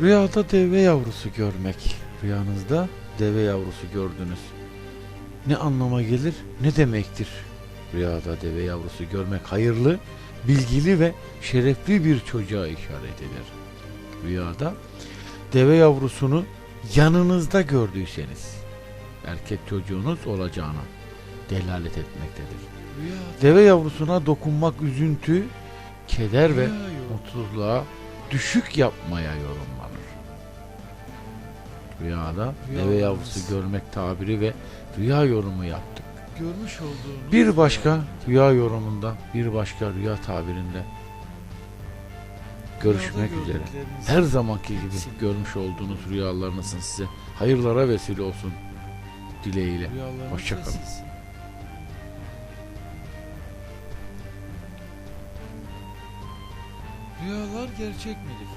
Rüyada deve yavrusu görmek. Rüyanızda deve yavrusu gördünüz. Ne anlama gelir, ne demektir? Rüyada deve yavrusu görmek hayırlı, bilgili ve şerefli bir çocuğa işaret eder. Rüyada deve yavrusunu yanınızda gördüyseniz erkek çocuğunuz olacağına delalet etmektedir. Deve yavrusuna dokunmak üzüntü, keder ve mutsuzluğa düşük yapmaya yorumlanır. Rüyada Rüya deve yavrusu olmaz. görmek tabiri ve rüya yorumu yaptık. Görmüş olduğunuz Bir başka rüya yorumunda, bir başka rüya tabirinde görüşmek üzere. Her zamanki gibi hepsi görmüş olduğunuz rüyalarınızın size hayırlara vesile olsun dileğiyle. rüyalarınızda Hoşça kalın. siz. Rüyalar gerçek midir?